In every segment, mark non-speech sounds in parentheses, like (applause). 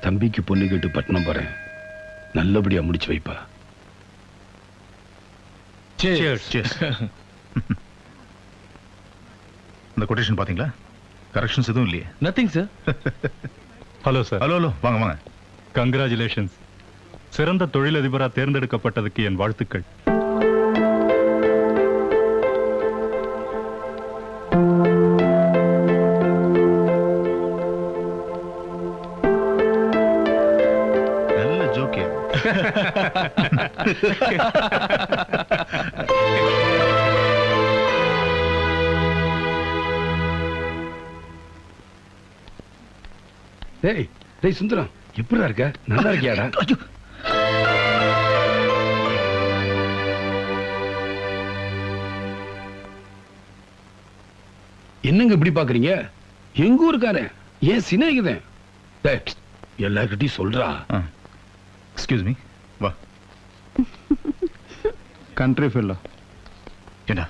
தம்பிக்கு பொண்ணு கேட்டு பட்டணம் போறேன் நல்லபடியா முடிச்சு வைப்பா. Cheers. (laughs) இந்த கொட்டேஷன் பாத்தீங்களா? கரெக்ஷன்ஸ் எதுவும் இல்லையே. Nothing sir hello sir hello hello வாங்க வாங்க. கங்க்ராச்சுலேஷன்ஸ் சிறந்த தொழிலதிபரா தேர்ந்தெடுக்கப்பட்டதுக்கு என் வாழ்த்துக்கள். (laughs) டேய் டேய் சுந்தரம் எப்படிடா இருக்க? நல்லா இருக்கியாடா? (laughs) என்னங்க இப்படி பாக்குறீங்க? எங்க ஊருக்காரன்? ஏன் சிநேகிதன்? டேய், எல்லார்கிட்டயும் சொல்றா. எக்ஸ்கியூஸ் மீ வா. கண்ட்ரி ஃபெல்லோ ஏண்டா?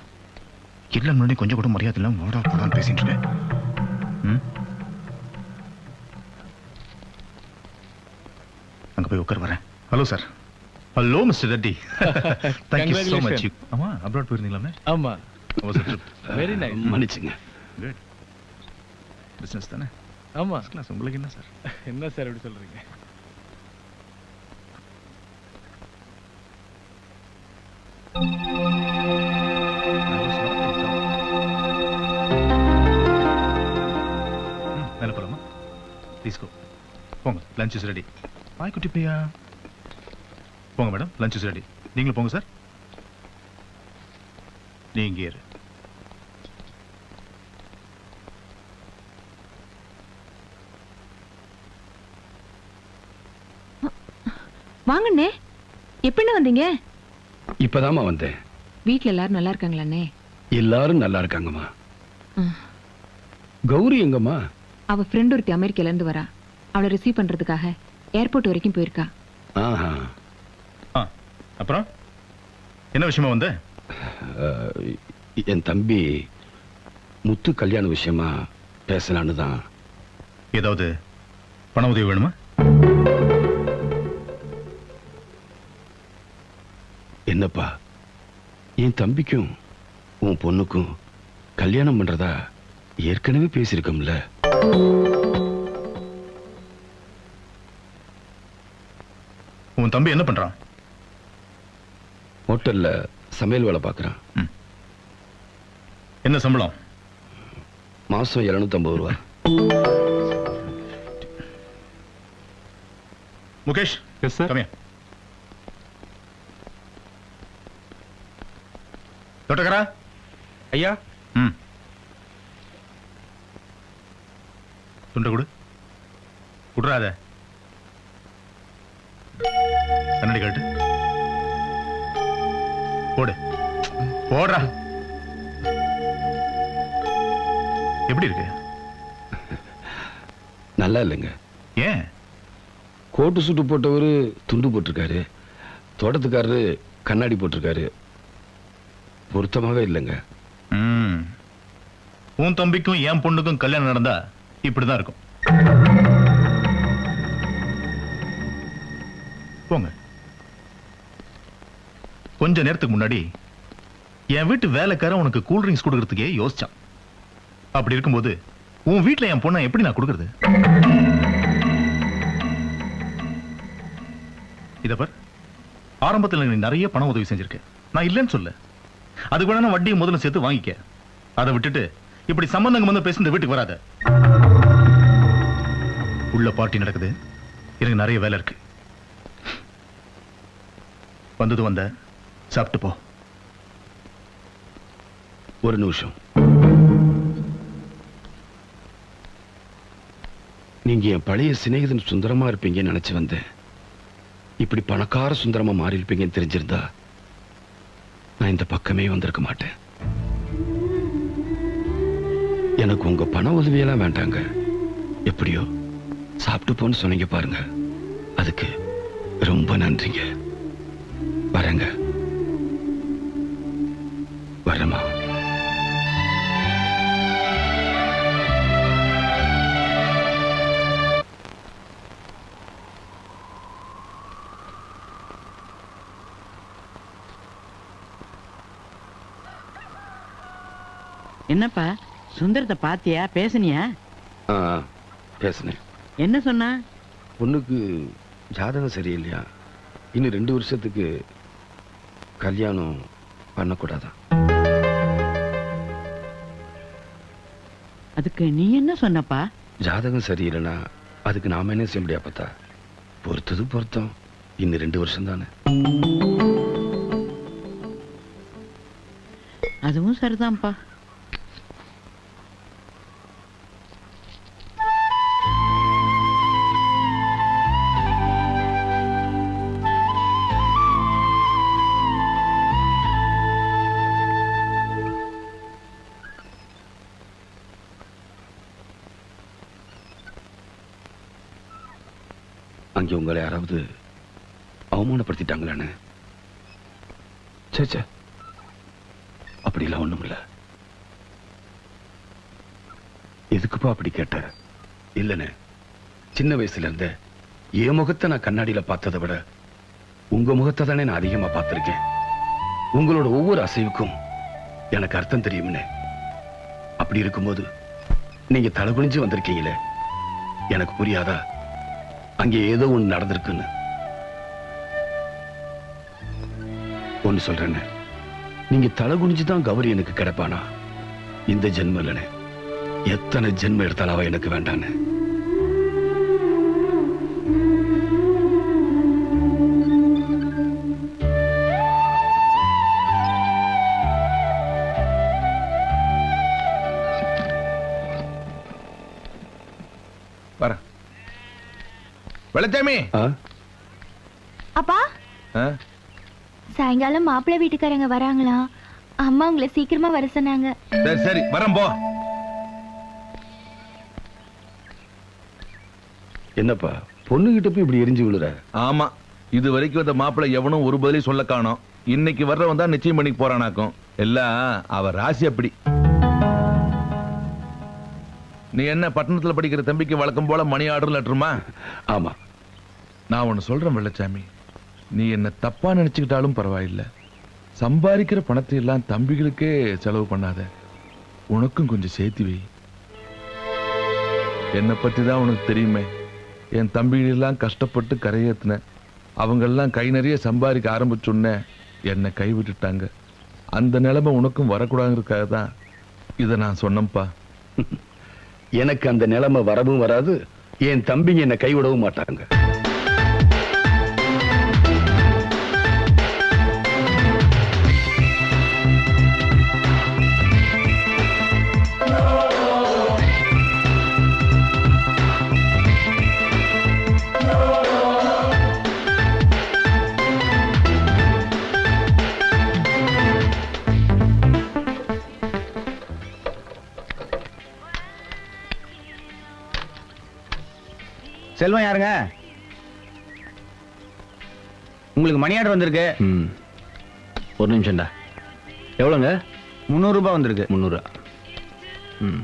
இல்லை முன்னாடி கொஞ்சம் கூட மரியாதை இல்லாம வாடா போடான்னு பேசிட்டு இருக்கேன் ம்? அங்க போய் உட்கார் வரேன். Hello sir hello mister Reddy thank you so much. ஆமா அப்ராட் போயிருந்தீங்களாமே? ஆமா. வெரி நைஸ் மன்னிச்சுங்க. குட் பிசினஸ் தானே? ஆமா. உங்களுக்கு என்ன சார் என்ன சார் எப்படி சொல்றீங்க? போங்க லஞ்ச் இஸ் ரெடி பாய் குட்டி பையா போங்க மேடம் லஞ்ச் இஸ் ரெடி நீங்களும் போங்க சார் நீ இங்கே இரு. வாங்கண்ணே எப்படிண்ணே வந்தீங்க? இப்பதாம்மா வந்தேன். வீட்ல எல்லாரும் நல்லா இருக்காங்களாண்ணே? எல்லாரும் நல்லா இருக்காங்கம்மா. கௌரி எங்கம்மா? அவ ஃப்ரெண்ட் ஒருத்தி அமெரிக்கால இருந்து வரா. அவளை ரிசீவ் பண்றதுக்காக ஏர்போர்ட் வரைக்கும் போயிருக்கா. ஆஹா. ஆ அப்புறம்? என்ன விஷயமா வந்த? என் தம்பி முத்து கல்யாண விஷயமா பேசலான்னு தான். ஏதாவது பண உதவி வேணுமா? என்னப்பா? என் தம்பிக்கும் உன் பொண்ணுக்கும் கல்யாணம் பண்றதா ஏற்கனவே பேசியிருக்கோம்ல. உன் தம்பி என்ன பண்றான்? ஹோட்டல்ல சமையல் வேலை பார்க்கறான். என்ன சம்பளம்? மாசம் 250 ரூபா முகேஷ் எஸ் சார் கம்மியா தோட்டக்கரா? ஐயா. ம். துண்டை கொடு. குடுறாத கண்ணாடி காட்டு போடு. போடுறா. எப்படி இருக்கு? நல்லா இல்லைங்க. ஏன்? கோட்டு சுட்டு போட்டவரு துண்டு போட்டிருக்காரு. தோட்டத்துக்காரரு கண்ணாடி போட்டிருக்காரு. பொருத்தமாவே இல்லைங்க. உன் தம்பிக்கும் என் பொண்ணுக்கும் கல்யாணம் நடந்தா இப்படிதான் இருக்கும். போங்க. கொஞ்ச நேரத்துக்கு முன்னாடி என் வீட்டு வேலைக்காரன் உனக்கு கூல் ட்ரிங்க்ஸ் கொடுக்கறதுக்கே யோசிச்சான். அப்படி இருக்கும்போது உன் வீட்டில் என் பொண்ணை எப்படி நான் கொடுக்கறது? இதப்பர் ஆரம்பத்தில் ஆரம்பத்துல நீ நிறைய பண உதவி செஞ்சிருக்க. நான் இல்லைன்னு சொல்ல அது கூட நான் வட்டியை முதல்ல சேர்த்து வாங்கிக்க. அதை விட்டுட்டு இப்படி சம்பந்தங்க வந்து பேசி இந்த வீட்டுக்கு வராத. உள்ள பார்ட்டி நடக்குது. எனக்கு நிறைய வேலை இருக்கு. வந்தது வந்த சாப்பிட்டு போ. ஒரு நிமிஷம். நீங்க என் பழைய சிநேகிதன் சுந்தரமா இருப்பீங்கன்னு நினைச்சு வந்தேன். இப்படி பணக்கார சுந்தரமா மாறி இருப்பீங்கன்னு தெரிஞ்சிருந்தா நான் இந்த பக்கமே வந்திருக்க மாட்டேன். எனக்கு உங்க பண உதவியெல்லாம் வேண்டாங்க. எப்படியோ சாப்பிட்டு போன்னு சொன்னீங்க பாருங்க. அதுக்கு ரொம்ப நன்றிங்க. வரங்க. வரமா என்னப்பா சுந்தரத்தை பாத்தியா பேசுனியா? பேசுனேன். என்ன சொன்ன? பொண்ணுக்கு ஜாதகம் சரியில்லையா? இன்னும் ரெண்டு வருஷத்துக்கு கல்யாணம் பண்ணக்கூடாதான் அதுக்கு நீ என்ன சொன்னப்பா? ஜாதகம் சரியில்லைன்னா அதுக்கு நாம என்ன செய்ய முடியா பார்த்தா? பொறுத்தது பொருத்தம். இன்னும் ரெண்டு வருஷம் தானே. அதுவும் சரிதான்ப்பா. உங்களை யாராவது அவமானப்படுத்திட்டாங்களான்னு? அப்படிலாம் ஒண்ணும் இல்லை. எதுக்குப்பா அப்படி கேட்ட? இல்லனே சின்ன வயசுல இருந்த என் முகத்தை நான் கண்ணாடியில பார்த்ததை விட உங்க முகத்தை தானே நான் அதிகமா பார்த்திருக்கேன். உங்களோட ஒவ்வொரு அசைவுக்கும் எனக்கு அர்த்தம் தெரியும்னே. அப்படி இருக்கும்போது நீங்க தலைகுனிஞ்சு வந்திருக்கீங்களே. எனக்கு புரியாதா? அங்கே ஏதோ ஒண்ணு நடந்திருக்குன்னு. ஒண்ணு சொல்றேன்னு. நீங்க தலை குனிஞ்சு தான் கௌரி எனக்கு கிடைப்பானா? இந்த ஜென்மம் இல்லைனே எத்தனை ஜென்மம் எடுத்தாலும் அவ எனக்கு வேண்டான்னு. வெள்ளச்சாமி? அப்பா? ஆ? சாயங்காலம் மாப்பிள்ளை வீட்டுக்காரங்க வராங்களா? அம்மா உங்களை சீக்கிரமா வர சொன்னாங்க. சரி சரி வரேன் போ. என்னப்பா பொண்ணுகிட்ட போய் இப்படி எரிஞ்சு விழுற? ஆமா இது வரைக்கும் அந்த மாப்பிள்ளை எவனும் ஒரு பதிலையும் சொல்ல காணோம். இன்னைக்கு வர்றவன் தான் நிச்சயம் பண்ணிக்கு போறானாக்கும். எல்லாம் அவ ராசி அப்படி. நீ என்ன பட்டணத்துல படிக்கிற தம்பிக்கு வழக்கம் போல மணி ஆர்டர் லெட்டருமா? ஆமா. நான் உன்னை சொல்றேன் வெள்ளச்சாமி. நீ என்ன தப்பா நினைச்சுக்கிட்டாலும் பரவாயில்லை. சம்பாதிக்கிற பணத்தை எல்லாம் தம்பிகளுக்கே செலவு பண்ணாத. உனக்கும் கொஞ்சம் சேர்த்து வை. என்னை பத்தி தான் உனக்கு தெரியுமே. என் தம்பிகளெல்லாம் கஷ்டப்பட்டு கரையேத்தினேன் அவங்கெல்லாம் கை நிறைய சம்பாதிக்க ஆரம்பிச்சோன்னே என்னை கைவிட்டுட்டாங்க. அந்த நிலைமை உனக்கும் வரக்கூடாதுங்கிறதுக்காக தான் இதை நான் சொன்னேன்ப்பா. (laughs) எனக்கு அந்த நிலைமை வரவும் வராது. என் தம்பிங்க என்னை கைவிடவும் மாட்டாங்க. செல்வம் யாருங்க? உங்களுக்கு மணி ஆர்டர் வந்திருக்கு. ஒரு நிமிஷம்டா. எவ்வளோங்க? முந்நூறு ரூபாய் வந்திருக்கு. முந்நூறுரூவா ம்.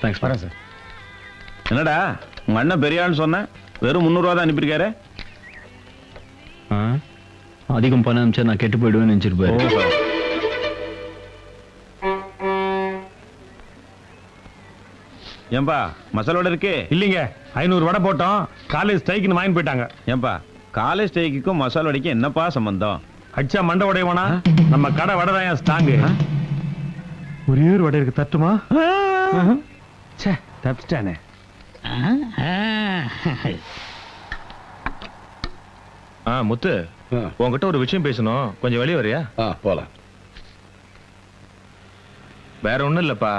தேங்க்ஸ் வரேன் சார். என்னடா உங்க அண்ணன் பெரிய ஆள்னு சொன்னேன் வெறும் முந்நூறுவா தான் அனுப்பியிருக்காரு? அதிகம் பணம் அனுப்பிச்சா நான் கெட்டு போயிடுவேன்னு நினைச்சிருப்பாரு. ஏன்பா மசாலோட இருக்கு? இல்லைங்க ஐநூறு வடை போட்டோம் காலேஜ் ஸ்ட்ரைக்குன்னு வாங்கி போயிட்டாங்க. ஏன்பா காலேஜ் ஸ்டேக்குக்கும் மசாலோடைக்கும் என்னப்பா சம்பந்தம்? அடிச்சா மண்டை உடையவனா? நம்ம கடை வடை தான் ஸ்ட்ராங்கு ஒரே ஒரு வடை இருக்கு தட்டுமா? ச்சே தப்பிச்சிட்டானே. ஆ? முத்து ஆ. உன்கிட்ட ஒரு விஷயம் பேசணும். கொஞ்சம் வெளியே வரியா? போலாம். வேற ஒண்ணும் இல்லப்பா.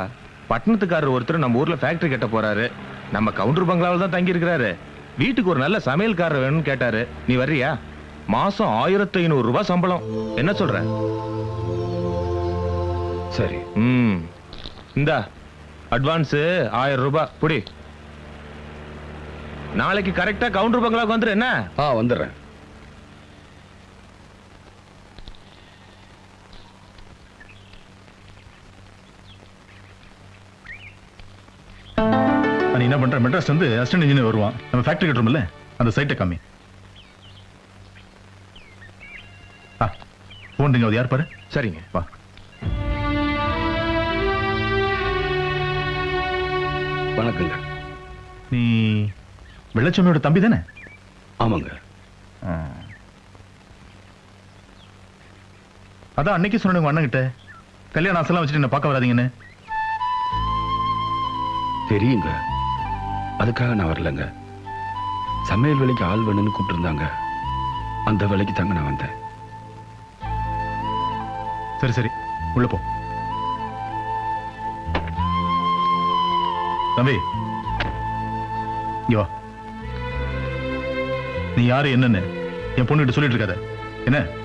பட்டணத்துக்காரர் ஒருத்தர் நம்ம ஊர்ல ஃபேக்டரி கட்ட போறாரு. நம்ம கவுண்டர் பங்களாவில் தான் தங்கி இருக்கிறாரு வீட்டுக்கு ஒரு நல்ல சமையல்காரர் வேணும்னு கேட்டாரு. நீ வர்றியா? மாசம் ஆயிரத்தி ஐநூறு ரூபாய் சம்பளம். என்ன சொல்ற? சரி. ம். இந்தா அட்வான்ஸ் ஆயிரம் ரூபாய். புடி. நாளைக்கு கரெக்டா கவுண்டர் பங்களாவுக்கு வந்துரு என்ன? ஆ வந்துடுறேன். என்ன பண்ற? மெட்ராஸ் வந்து அசிஸ்டன்ட் இன்ஜினியர் வருவான். நம்ம ஃபேக்டரி கட்டுறோம்ல அந்த சைட்டை காமி. ஆ அது யார் பாரு? சரிங்க. வா. வணக்கங்க. நீ வெள்ளச்சாமியோட தம்பி தானே? ஆமாங்க. அதான் அன்னைக்கு சொன்ன உங்க அண்ணன் கிட்ட கல்யாணம் ஆசைலாம் வச்சுட்டு என்ன பார்க்க வராதீங்கன்னு. தெரியுங்க. அதுக்காக நான் வரலங்க. சமையல் வேலைக்கு ஆள் வேணும்னு கூப்பிட்டுருந்தாங்க. அந்த வேலைக்கு தாங்க நான் வந்தேன். சரி சரி. உள்ள போ. தம்பி இங்க வா. நீ யாரு என்னன்னு என் பொண்ணுகிட்ட சொல்லிட்டு இருக்காத. என்ன?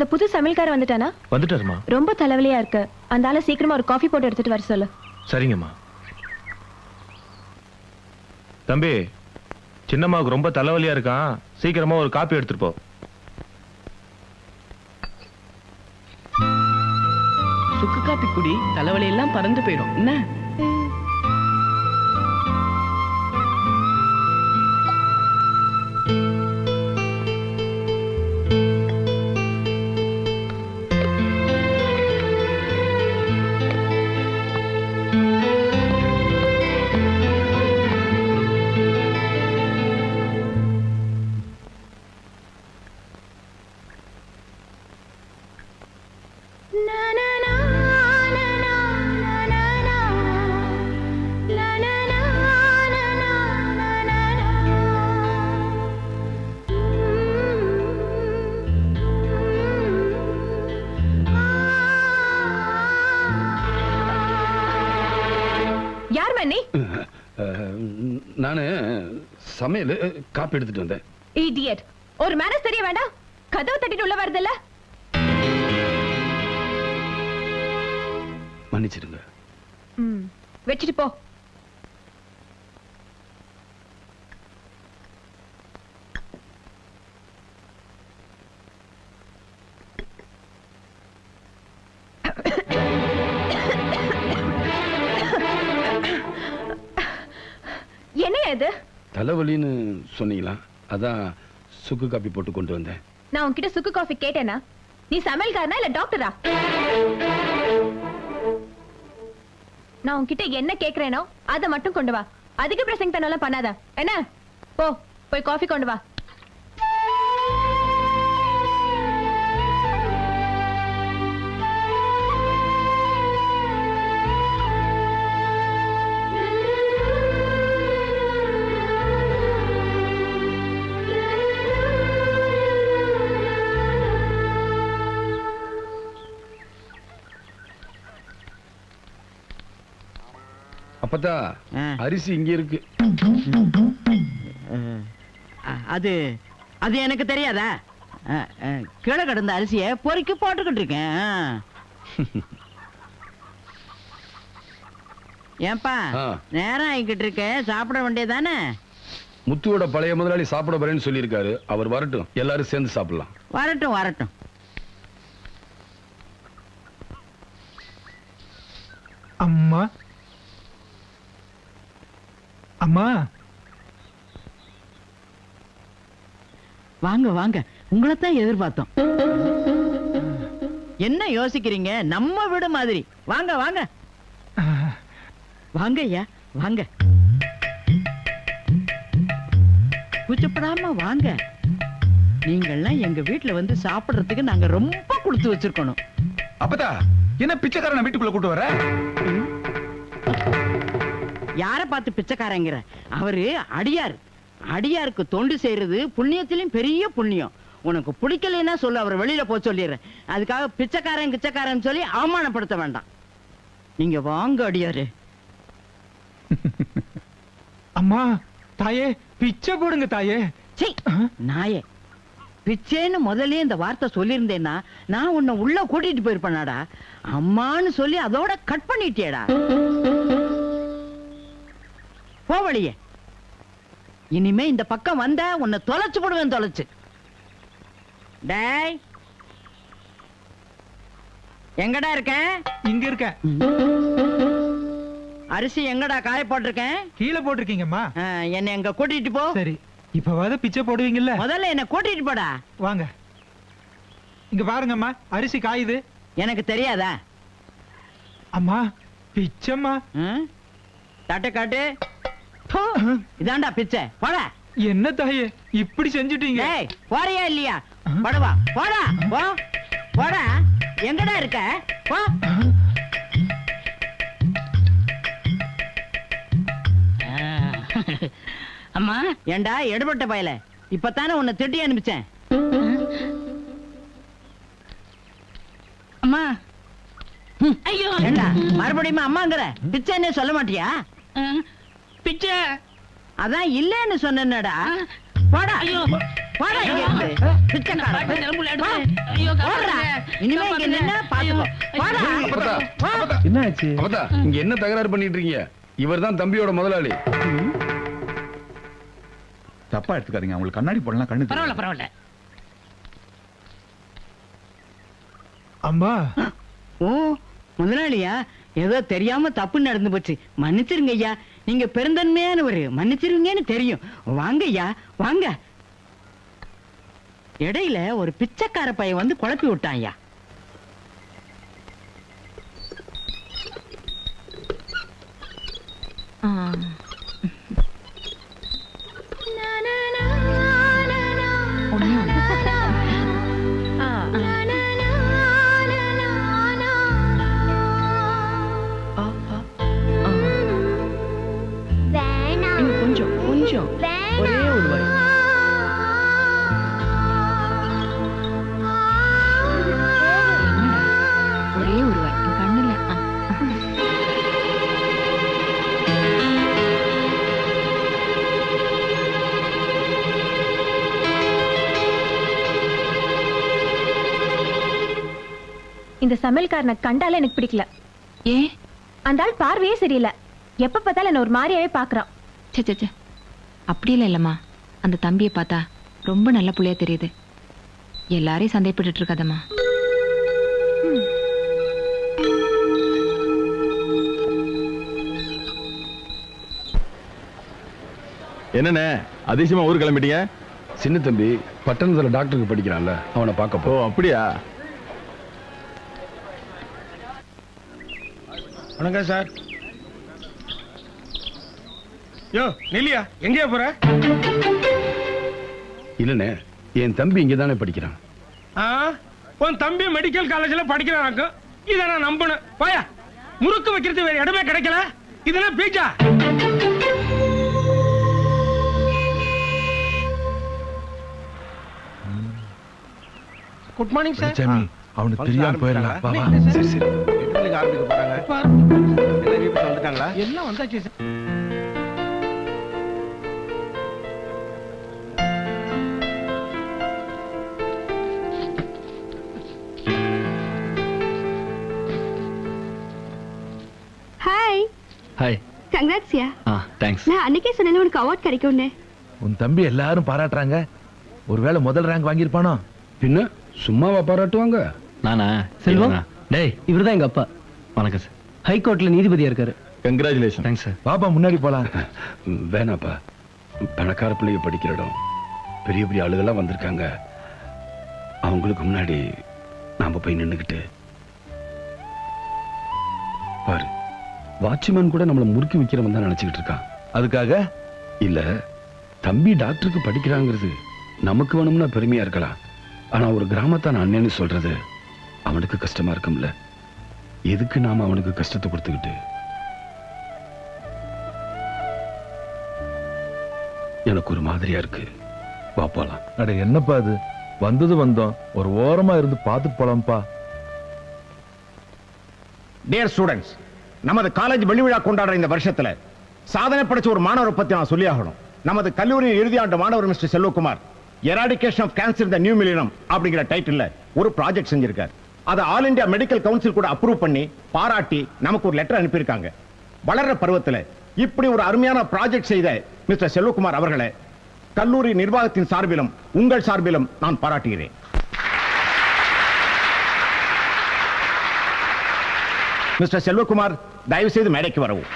அந்த புது சமையல்காரன் வந்துட்டானா? வந்துட்டாருமா. ரொம்ப தலைவலியா இருக்கு. அந்த ஆளை சீக்கிரமா ஒரு காஃபி போட்டு எடுத்துட்டு வர சொல்லு. சரிங்கம்மா. தம்பி சின்னம்மாவுக்கு ரொம்ப தலைவலியா இருக்கான். சீக்கிரமா ஒரு காப்பி எடுத்துட்டு போ. சுக்கு காப்பி குடி தலைவலி எல்லாம் பறந்து போயிடும் என்ன? நான் சமையல் காப்பி எடுத்துட்டு வந்தேன். இடியட் ஒரு மேனஸ் தெரிய வேண்டாம். கதவு தட்டிட்டு உள்ள வருதுல்ல மன்னிச்சிடுங்க. ம், வச்சுட்டு போ. என்ன இது? தலைவலின்னு சொன்னீங்களா? அதான் சுக்கு காப்பி போட்டு கொண்டு வந்தேன். நான் உன்கிட்ட சுக்கு காஃபி கேட்டேனா? நீ சமையல்காரனா இல்ல டாக்டரா? நான் உன்கிட்ட என்ன கேக்குறேனோ அதை மட்டும் கொண்டு வா. அதிக பிரசங்க தனெல்லாம் பண்ணாத. என்ன? போ போய் காஃபி கொண்டு வா. அப்பதா. அரிசி இங்க இருக்கு. அது அது எனக்கு தெரியாதா? கீழே கிடந்த அரிசியை பொறுக்கி போட்டுக்கிட்டு இருக்கேன். ஏன்பா. நேரம் ஆகிக்கிட்டு இருக்கேன் சாப்பிட வேண்டியதானே முத்துவோட பழைய முதலாளி சாப்பிட போறேன்னு சொல்லியிருக்காரு. அவர் வரட்டும். எல்லாரும் சேர்ந்து சாப்பிடலாம். வரட்டும் வரட்டும். அம்மா அம்மா. வாங்க வாங்க. உங்களைத்தான் எதிர்பார்த்தோம். என்ன யோசிக்கிறீங்க? நம்ம வீடு மாதிரி. வாங்க வாங்க. வாங்க ஐயா. வாங்க. கூச்சப்படாம வாங்க. நீங்கள்லாம் எங்க வீட்டுல வந்து சாப்பிடுறதுக்கு நாங்க ரொம்ப கொடுத்து வச்சிருக்கணும். அப்பதா என்ன பிச்சைக்காரனை வீட்டுக்குள்ள கூட்டு வர? யார பார்த்து பிச்சைக்காரங்கிற? அவரு அடியார். அடியாருக்கு தொண்டு செய்யறது புண்ணியத்திலும் பெரிய புண்ணியம். உனக்கு பிடிக்கலைன்னா சொல்லு அவர் வெளியில போக சொல்லிடுறேன். அதுக்காக பிச்சைக்காரன் கிச்சைக்காரன் சொல்லி அவமானப்படுத்த வேண்டாம். நீங்க வாங்க அடியாரு. (laughs) அம்மா தாயே பிச்சை போடுங்க தாயே. நாயே. பிச்சைன்னு முதல்லயே இந்த வார்த்தை சொல்லியிருந்தேன்னா நான் உன்னை உள்ள கூட்டிட்டு போயிருப்பேனாடா. அம்மான்னு சொல்லி அதோட கட் பண்ணிட்டியேடா. போ வழியே. இனிமே இந்த பக்கம் வந்த உன்னை தொலைச்சு போடுவேன் தொலைச்சு. டேய். எங்கடா இருக்க? இங்க இருக்க அரிசி எங்கடா காய போட்டிருக்கேன்? கீழே போட்டிருக்கீங்கம்மா. என்னை எங்க கூட்டிட்டு போ. சரி இப்பவாத பிச்சை போடுவீங்கல்ல? முதல்ல என்ன கூட்டிட்டு போடா. வாங்க. இங்க பாருங்கம்மா அரிசி காயுது. எனக்கு தெரியாதா? அம்மா பிச்சைம்மா? தட்டு காட்டு. இதாண்டா பிச்சை. போடா. என்ன தாயே இப்படி செஞ்சுட்டீங்க. போறியா இல்லையா? போடவா. போடா. போ. போடா. எங்கடா இருக்க? போ. அம்மா. ஏண்டா எடுபட்ட பயல. இப்பதானே உன்னை திட்டி அனுப்பிச்சேன். அம்மா. ஐயோ. ஏண்டா மறுபடியும் அம்மாங்கிற? பிச்சைன்னே சொல்ல மாட்டியா? பிச்சை. அதான் இல்லன்னு சொன்னேன்டா. போடா. ஐயோ. போடா இங்க இருந்து. பிச்சைக்கார. நரம்புல போ. எடுத்து. ஐயோ. இனிமே இங்க நின்னா பாத்துக்கோ. போடா. அப்பதா. என்ன ஆச்சு அப்பதா, இங்க என்ன தகராறு பண்ணிட்டு இருக்கீங்க? இவர்தான் தம்பியோட முதலாளி. தப்பா எடுத்துக்காதீங்க. உங்களுக்கு கண்ணாடி போடலாம் கண்ணு பரவாயில்ல பரவாயில்ல. அம்மா ஓ முதலாளியா? ஏதோ தெரியாம தப்பு நடந்து போச்சு. மன்னிச்சிருங்க ஐயா. நீங்க பெருந்தன்மையானவரு மன்னிச்சிருவீங்கன்னு தெரியும். வாங்க ஐயா வாங்க. இடையில ஒரு பிச்சைக்கார பையன் வந்து குழப்பி விட்டான் ஐயா ஆ, இந்த சமையல்காரனை கண்டாலே எனக்கு பிடிக்கல. ஏன்? அந்த ஆள் பார்வையே சரியில்லை. எப்ப பார்த்தாலும் என்ன ஒரு மாதிரியாவே பாக்குறான் சே சே சே அப்படி இல்லை இல்லம்மா. அந்த தம்பியை பார்த்தா ரொம்ப நல்ல புள்ளையா தெரியுது. எல்லாரையும் சந்தேகப்பட்டுட்டு இருக்காதம்மா. என்னண்ணே அதிசயமா ஊர் கிளம்பிட்டீங்க? சின்ன தம்பி பட்டணத்துல டாக்டருக்கு படிக்கிறான்ல. அவனை பார்க்க போ. ஓ அப்படியா? வணக்கம் சார். யோ நெல்லியா எங்கேயா போற? இல்லனே என் தம்பி இங்க தானே படிக்கிறான். ஆ? உன் தம்பி மெடிக்கல் காலேஜ்ல படிக்கிறானாக்கும் இதை நான் நம்பணும். போயா முறுக்கு வைக்கிறது வேற இடமே கிடைக்கல. இதெல்லாம் பீச்சா குட் மார்னிங் சார் அவனுக்கு தெரியாம போயிடலாம். வா, வா. சரி சரி. ஆரம்பிக்க போறாங்க. வந்துட்டாங்களா எல்லாம் வந்தாச்சு ஹாய் ஹாய் கங்க்ராட்ஸ்யா ஆ தேங்க்ஸ் நான் அன்னைக்கே சொன்னேன் உனக்கு அவார்ட் கிடைக்கும்னு. உன் தம்பி எல்லாரும் பாராட்டுறாங்க. ஒருவேளை முதல் ரேங்க் வாங்கியிருப்பானோ? பின்ன சும்மாவா பாராட்டுவாங்க? நானா? செல்வம்? டேய் இவர்தான் எங்க அப்பா. வணக்கம் சார். ஹைகோர்ட்ல நீதிபதியா இருக்காரு. கங்க்ராச்சுலேஷன் தேங்க்ஸ் சார் பாப்பா முன்னாடி போலாம். வேணாப்பா. பணக்கார பிள்ளைய படிக்கிற இடம். பெரிய பெரிய ஆளுகள்லாம் வந்திருக்காங்க. அவங்களுக்கு முன்னாடி நாம போய் நின்னுக்கிட்டு. பாரு வாட்ச்மேன் கூட நம்மள முறுக்கி வைக்கிறவன் தான் நினைச்சுக்கிட்டு இருக்கான். அதுக்காக? இல்ல தம்பி டாக்டருக்கு படிக்கிறாங்கிறது நமக்கு வேணும்னா பெருமையா இருக்கலாம். ஆனா ஒரு கிராமத்தான் அண்ணன்னு சொல்றது அவனுக்கு கஷ்டமா இருக்கும்ல? எதுக்கு நாம அவனுக்கு கஷ்டத்தை கொடுத்துக்கிட்டு? எனக்கு ஒரு மாதிரியா இருக்கு. வா போலாம். அட என்னப்பா அது வந்தது வந்தோம். ஒரு ஓரமா இருந்து பார்த்துட்டு போலாம்ப்பா. டியர் ஸ்டூடெண்ட்ஸ் நமது காலேஜ் வெள்ளி விழா கொண்டாடுற இந்த வருஷத்துல சாதனை படைச்ச ஒரு மாணவரை பத்தி நான் சொல்லி ஆகணும் நமது கல்லூரியின் இறுதி ஆண்டு மாணவர் mister Selvakumar eradication of cancer the new millennium அப்படிங்கிற டைட்டில்ல ஒரு ப்ராஜெக்ட் செஞ்சிருக்கார். அதை ஆல் இந்தியா மெடிக்கல் கவுன்சில் கூட அப்ரூவ் பண்ணி பாராட்டி நமக்கு ஒரு லெட்டர் அனுப்பியிருக்காங்க. வளர்ற பருவத்துல இப்படி ஒரு அருமையான ப்ராஜெக்ட் செய்த மிஸ்டர் செல்வகுமார் அவர்களை கல்லூரி நிர்வாகத்தின் சார்பிலும் உங்கள் சார்பிலும் நான் பாராட்டுகிறேன். மிஸ்டர் செல்வகுமார் தயவு செய்து மேடைக்கு வரவும்.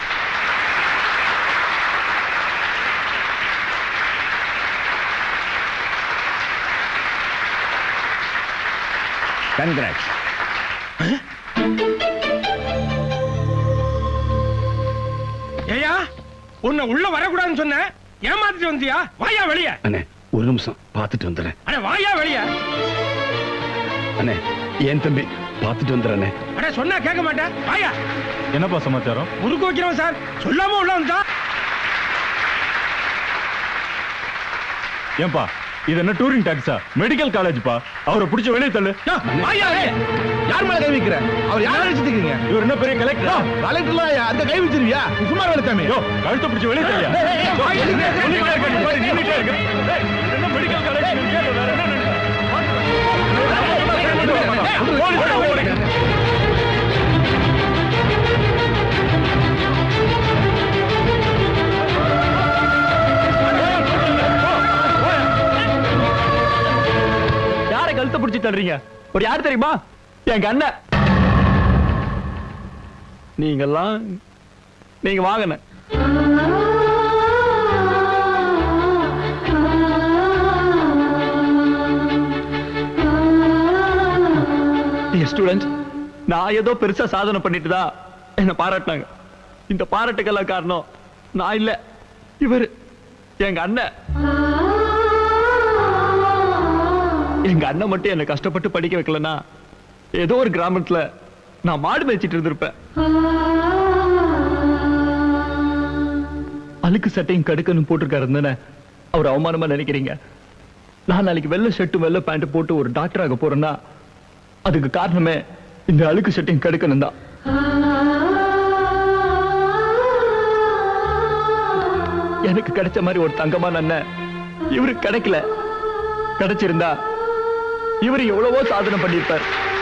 கன்கிராட்ஸ் ஏயா உன்னை உள்ள வரக்கூடாதுன்னு சொன்னேன் ஏமாத்திட்டு வந்தியா? வாயா வெளிய. அண்ணே ஒரு நிமிஷம் பார்த்துட்டு வந்துடுறேன். அட வாயா வெளிய. அண்ணே என் தம்பி? பார்த்துட்டு வந்துடுறேண்ணே அட சொன்னா கேட்க மாட்டேன். வாயா. என்னப்பா சமாச்சாரம்? முறுக்கு வைக்கிறோம் சார். சொல்லாம உள்ள வந்தா ஏன்பா இது என்ன டூரிங் டாக்ஸா மெடிக்கல் காலேஜ்ப்பா அவரை பிடிச்ச வெளியே தள்ளு யார் மேல கை வைக்கிற அவர் யார நினைச்சிருக்கீங்க இவர் என்ன பெரிய கலெக்டர் கலெக்டர்ல அந்த கை வச்சிருவியா சும்மா வேலை யோ கழுத்தை பிடிச்ச வெளியே தள்ளியா மெடிக்கல் காலேஜ் தள்ளுறீங்க. ஒரு யார் தெரியுமா? எங்க அண்ணன். நீங்கெல்லாம் நீங்க வாங்கின ஸ்டூடெண்ட் நான் ஏதோ பெருசா சாதனை பண்ணிட்டு தான் என்ன பாராட்டினாங்க. இந்த பாராட்டுக்கெல்லாம் காரணம் நான் இல்ல. இவர் எங்க அண்ணன். எங்க அண்ணன் மட்டும் என்ன கஷ்டப்பட்டு படிக்க வைக்கலனா ஏதோ ஒரு கிராமத்துல நான் மாடு மேய்ச்சிட்டு இருந்திருப்பேன். அழுக்கு சட்டையும் கடுக்கன்னு போட்டிருக்காரு தானே அவர் அவமானமா நினைக்கிறீங்க? நான் நாளைக்கு வெள்ள ஷர்ட்டும் வெள்ள பேண்ட் போட்டு ஒரு டாக்டர் ஆக போறேன்னா அதுக்கு காரணமே இந்த அழுக்கு சட்டையும் கடுக்கணும் தான். எனக்கு கிடைச்ச மாதிரி ஒரு தங்கமான அண்ணன் இவருக்கு கிடைக்கல. கிடைச்சிருந்தா இவர் எவ்வளவோ சாதனை பண்ணியிருப்பார்.